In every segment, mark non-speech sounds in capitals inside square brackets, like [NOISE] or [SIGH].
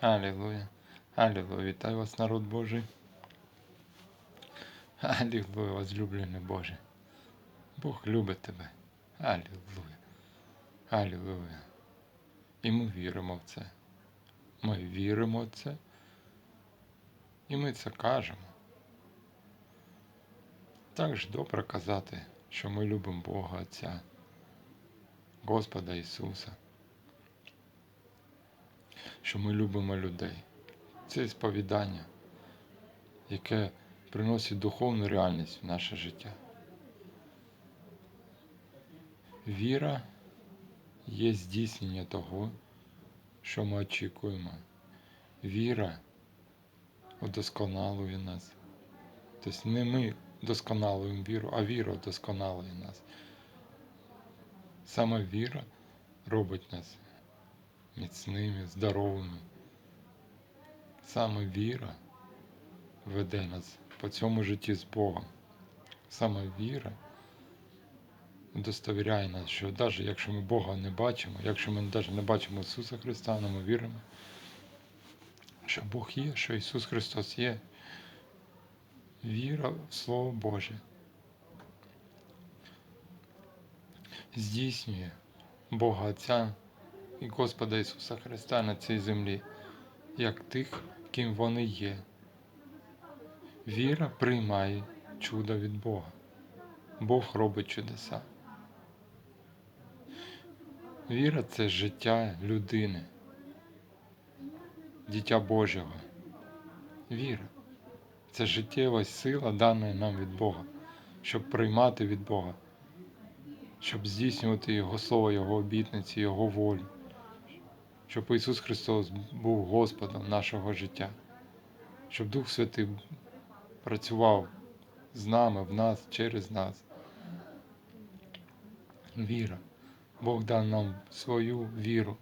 Алілуя. Алілуя. Вітаю вас, народ Божий. Алілуя, возлюблений Боже. Бог любить тебе. Алілуя. Алілуя. І ми віримо в це. Ми віримо в це. І ми це кажемо. Так ж добре казати, що ми любимо Бога Отця, Господа Ісуса, що ми любимо людей. Це сповідання, яке приносить духовну реальність в наше життя. Віра є здійснення того, що ми очікуємо. Віра удосконалує нас. Тобто не ми досконалуємо віру, а віра вдосконалує нас. Саме віра робить нас міцними, здоровими. Саме віра веде нас по цьому житті з Богом. Саме віра удостовіряє нас, що навіть якщо ми Бога не бачимо, якщо ми навіть не бачимо Ісуса Христа, але ми віримо, що Бог є, що Ісус Христос є. Віра в Слово Боже здійснює Бога Отця і Господа Ісуса Христа на цій землі, як тих, ким вони є. Віра приймає чудо від Бога. Бог робить чудеса. Віра це життя людини, дитя Божого. Віра це життєва сила, дана нам від Бога, щоб приймати від Бога, щоб здійснювати Його Слово, Його обітниці, Його волю, щоб Ісус Христос був Господом нашого життя, щоб Дух Святий працював з нами, в нас, через нас. Віра. Бог дав нам свою віру,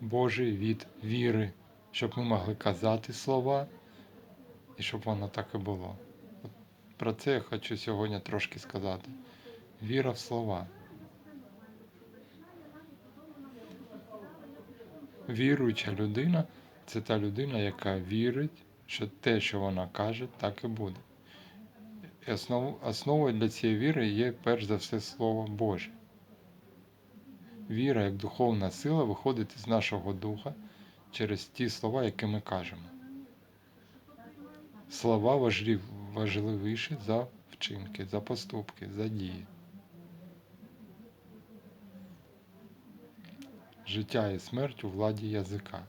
Божий від віри, щоб ми могли казати слова і щоб воно так і було. От Про це я хочу сьогодні трошки сказати. Віра в слова. Віруюча людина це та людина, яка вірить, що те, що вона каже, так і буде. І основ, основою для цієї віри є перш за все Слово Боже. Віра як духовна сила виходить із нашого духа через ті слова, які ми кажемо. Слова важлив, важливіші за вчинки, за поступки, за дії. Життя і смерть у владі язика.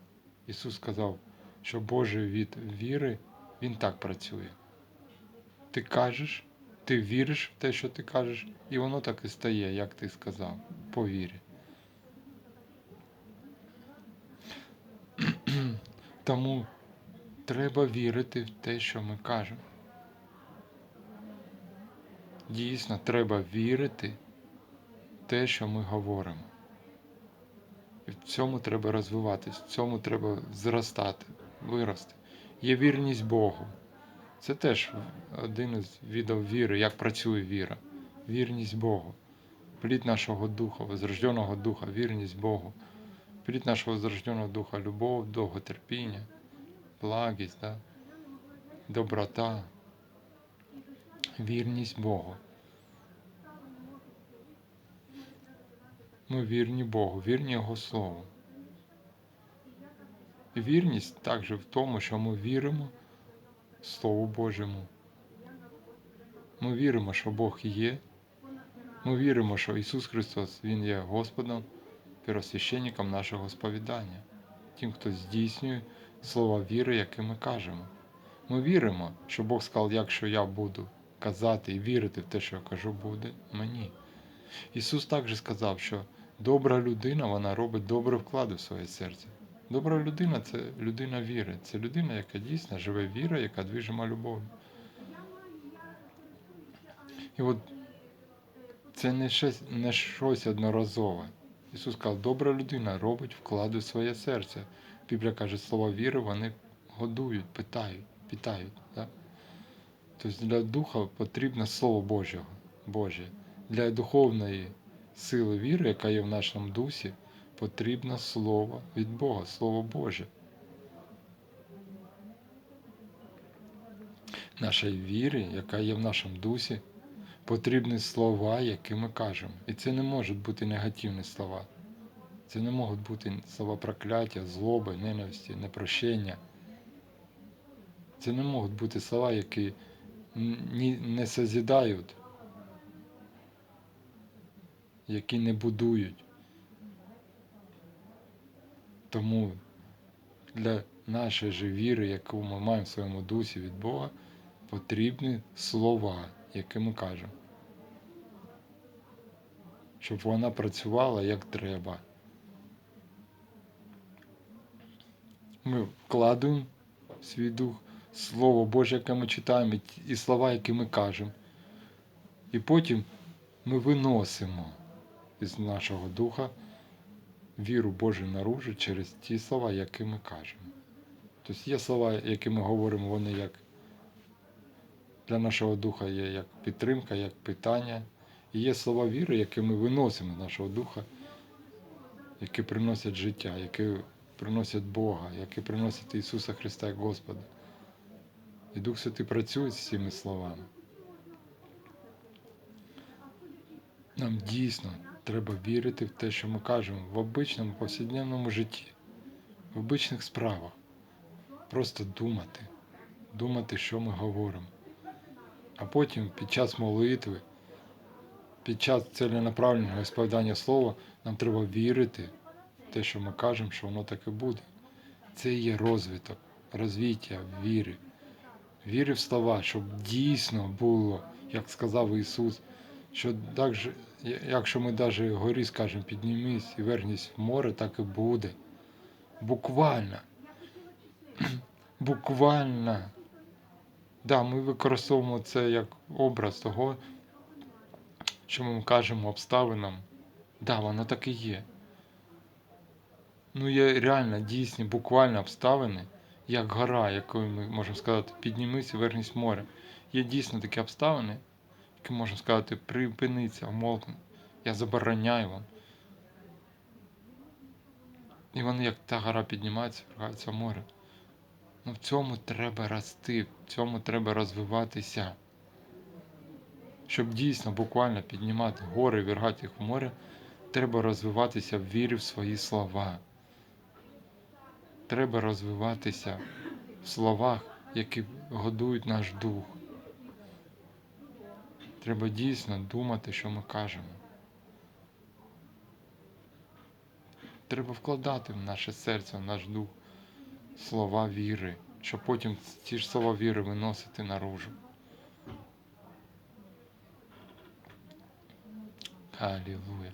Ісус сказав, що Божий від віри Він так працює. Ти кажеш, ти віриш в те, що ти кажеш, і воно так і стає, як ти сказав, по вірі. [CLEARS THROAT] Тому треба вірити в те, що ми кажемо. Дійсно, треба вірити в те, що ми говоримо. В цьому треба розвиватись, в цьому треба зростати, вирости. Є вірність Богу. Це теж один із видів віри, як працює віра. Вірність Богу. Плід нашого духа, возрожденого духа, вірність Богу. Плід нашого возрожденого духа, любов, довготерпіння, благість, да? доброта, вірність Богу. Ми вірні Богу, вірні Його Слову. І вірність також в тому, що ми віримо Слову Божому. Ми віримо, що Бог є. Ми віримо, що Ісус Христос Він є Господом, первосвященником нашого сповідання, тим, хто здійснює слова віри, які ми кажемо. Ми віримо, що Бог сказав, якщо я буду казати і вірити в те, що я кажу, буде мені. Ісус також сказав, що добра людина вона робить добрі вклади в своє серце. Добра людина це людина віри, це людина, яка дійсно живе віра, яка движима любов'ю. І от це не щось, не щось одноразове. Ісус сказав, добра людина робить вклади в своє серце. Біблія каже, слова віри вони годують, питають, питають. Да? Тобто для духа потрібно Слово Божого, Боже. Для духовної сили віри, яка є в нашому дусі, потрібно Слово від Бога, Слово Боже. Нашої віри, яка є в нашому дусі, потрібні слова, які ми кажемо. І це не можуть бути негативні слова. Це не можуть бути слова прокляття, злоби, ненависті, непрощення. Це не можуть бути слова, які не созідають, які не будують. Тому для нашої же віри, яку ми маємо в своєму дусі від Бога, потрібні слова, які ми кажемо. Щоб вона працювала як треба. Ми вкладуємо в свій дух Слово Боже, яке ми читаємо, і слова, які ми кажемо. І потім ми виносимо із нашого духа віру Божу наружу через ті слова, які ми кажемо. Тобто є слова, які ми говоримо, вони як для нашого духа є як підтримка, як питання. І є слова віри, які ми виносимо з нашого духа, які приносять життя, які приносять Бога, які приносять Ісуса Христа як Господа. І Дух Святий працює з цими словами. Нам дійсно треба вірити в те, що ми кажемо в обичному повсякденному житті, в обичних справах. Просто думати, думати, що ми говоримо. А потім під час молитви, під час ціленаправленого сповідання слова, нам треба вірити в те, що ми кажемо, що воно так і буде. Це і є розвиток, розвиття віри. Віри в слова, щоб дійсно було, як сказав Ісус, що так же, якщо ми навіть горі скажемо, піднімись і вернись в море, так і буде. Буквально. [CLEARS THROAT] Буквально. Да, ми використовуємо це як образ того, що ми кажемо обставинам. Да, воно так і є. Ну, є реально дійсні, буквально обставини, як гора, якою ми можемо сказати, піднімись і вернись в море. Є дійсно такі обставини, які можемо сказати, припиниться, умовкни. Я забороняю вам. І вони, як та гора піднімається, вертається в море. Ну в цьому треба рости, в цьому треба розвиватися. Щоб дійсно буквально піднімати гори, вергати їх в море, треба розвиватися в вірі в свої слова. Треба розвиватися в словах, які годують наш дух. Треба дійсно думати, що ми кажемо. Треба вкладати в наше серце, в наш дух слова віри, щоб потім ці ж слова віри виносити наружу. Аллилуйя.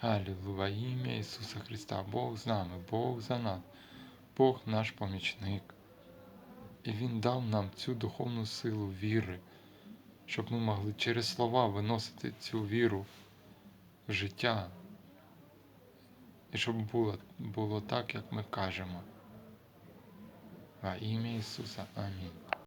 Аллилуйя. Ім'я Ісуса Христа. Бог з нами, Бог за нас, Бог наш помічник. І Він дав нам цю духовну силу віри, щоб ми могли через слова виносити цю віру в життя. І щоб було, було так, як ми кажемо. Во ім'я Ісуса. Амінь.